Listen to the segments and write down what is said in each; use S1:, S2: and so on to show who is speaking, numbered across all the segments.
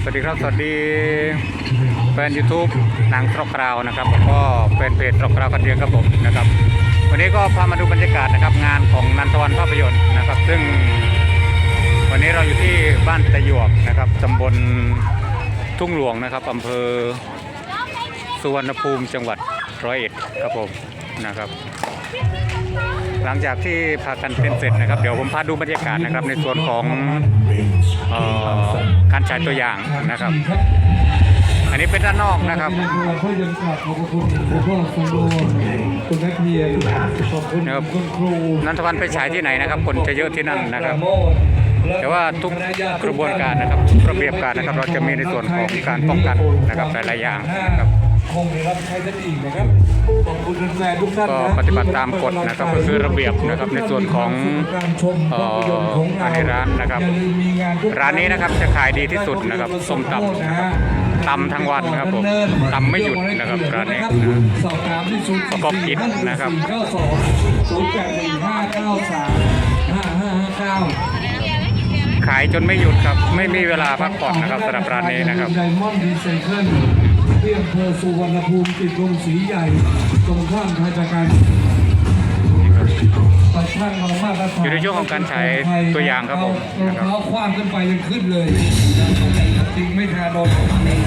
S1: สวัสดีครับ สวัสดีแฟน YouTube หนังตรอกกราวนะครับแล้วก็แฟนเพจตรอกกราวกันเรียงครับผมนะครับ วันนี้ก็พามาดูบรรยากาศนะครับ งานของนันทวันภาพยนตร์นะครับ ซึ่งวันนี้เราอยู่ที่บ้านตะหยวกนะครับตำบลทุ่งหลวงนะครับอำเภอสุวรรณภูมิจังหวัดร้อยเอ็ดครับผมนะครับ หลังจากที่พากันเต้นเสร็จนะครับ เดี๋ยวผมพาดูบรรยากาศนะครับ ในส่วนของออการฉายตัวอย่างนะครับ อันนี้เป็นด้านนอกนะครับ
S2: ขอบพระคุณคุณพ่อสมบูรณ์คุณนักเรียนขอบคุณ
S1: คุ
S2: ณครู
S1: นันทวันไปฉายที่ไหนนะครับ คนจะเยอะที่นั่นนะครับแต่ว่าทุกกระบวนการนะครับทุกระเบียบการนะครับ เราจะมีในส่วนของการป้องกันนะครับหลายๆอย่างนะครับ
S2: คงได้รับใช้ได้อีกนะครับขอบคุณแฟนๆทุกท่าน
S1: ก็
S2: นะ
S1: ปฏิบัติตามกฎนะครับก็คือระเบียบนะครับในส่วนของ
S2: การชมภาพยนตร์ของ
S1: เอ่อ
S2: เรา
S1: ในร้านนะครับ
S2: อย่าลืมมีงานทุก
S1: ร้านนี้นะครับจะขายดีที่สุดนะครับส้มตำนะครับตำทั้งวันนะครับผมตำไม่หยุดนะครับร้านนี้นะ
S2: สอบถามที่ศูนย์
S1: ประกอบกิจนะครับ
S2: สี่เก้าสองศูนย์แปดหนึ่งห้าเก้าสามห้าห้าห้าเก้า
S1: ขายจนไม่หยุดครับ ไม่มีเวลาพักผ่อนนะครับสำหรับร้านนี้นะครับ
S2: ไดมอนด์รีไซเคิลที่อำเภอสุวรรณภูมิติดกรมสีใหญ่ตรงข้ามทายจากการตัดช่างเรามาตรฐาน
S1: อยู่ในช่วงของการฉายตัวอย่างครับผม
S2: รอง
S1: นะครับ
S2: เท้าคว้างขึ้นไปยังขึ้นเลยจริงไม่ทาโดน
S1: นี่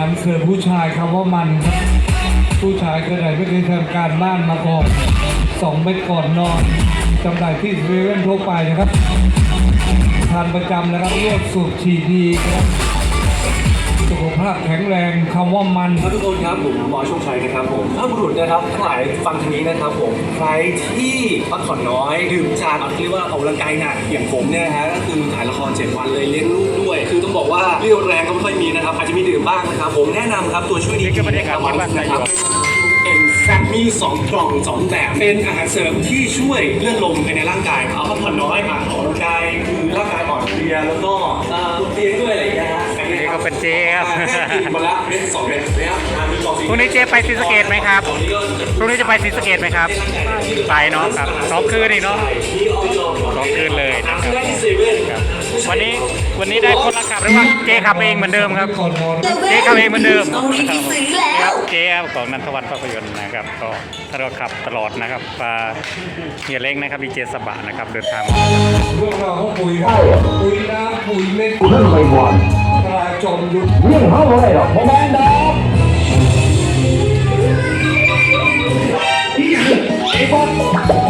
S1: าน
S3: เสื
S2: อผู้ชายครับว่ามันครับผู้ชายเคยไหนไม่เคยทำการบ้านมาก่อนสองเม็ดก่อนนอนจำหน่ายที่เซเว่นทั่วไปนะครับทานประจำนะครับรวดสูบฉีดดีครับ สุขภาพแข็งแรงคำว่ามัน
S4: ครับทุกคนครับผมหมอโชคชัยนะครับผมถ้าบุรุษนะครับทั้งหลายฟังทางนี้นะครับผมใครที่พักผ่อนน้อยดื่มจานเอาเรียกว่าออกกำลังกายหนักอย่างผมเนี่ยนะฮะก็คือถ่ายละคร7วันเลยเลี้ยงลูกด้วย คือต้องบอกว่าเรี่ยวแรงก็ไม่ค่อยมีนะครับอาจจะมีดื่มบ้างนะครับผมแนะนำครับตัวช่วยดี
S1: นี่คือบรรยากาศที่บ้านนายก
S4: เอ็นแฟตมี2กล่อง2แบบเป็นอาหารเสริมที่ช่วยเลือดลมภายในร่างกายเอาพักผ่อนน้อยอะออกกำลังกายคือร่างกายอ่อนเพลียแล้วก็เอ่อตัวเตียงด้วยอะไรอย่างเงี้ยฮะอั
S1: นี่ ก็เป็นเจครับพรุ่งนี้เจไปศรีสเกดไหมครับพรุ่งนี้จะไปศรีสเกดไหมครับ ไปเนาะครับสองคืนอีกเนาะสองคืนเลยนะครับ
S4: วัน
S1: นี้วันนี้ได้คนละขับหรือว่าเจขับเองเหมือนเดิมครับ เจขับเองเหมือนเดิมครับเจของนันทวันภาพยนตร์นะครับก็ถ้าเราขับตลอดนะครับปลาเฮียเล้งนะครับดีเจสบะนะครับเดินทางมา
S2: เรื่องราวของปุ๋ยปุ๋ยน้ำปุ๋ยเม็ด
S3: เรื่องไม่หวาน
S2: จอมยุทธ
S3: เรื่องเท่าไรหรอกพ่อแม่ดอกไอ้บอล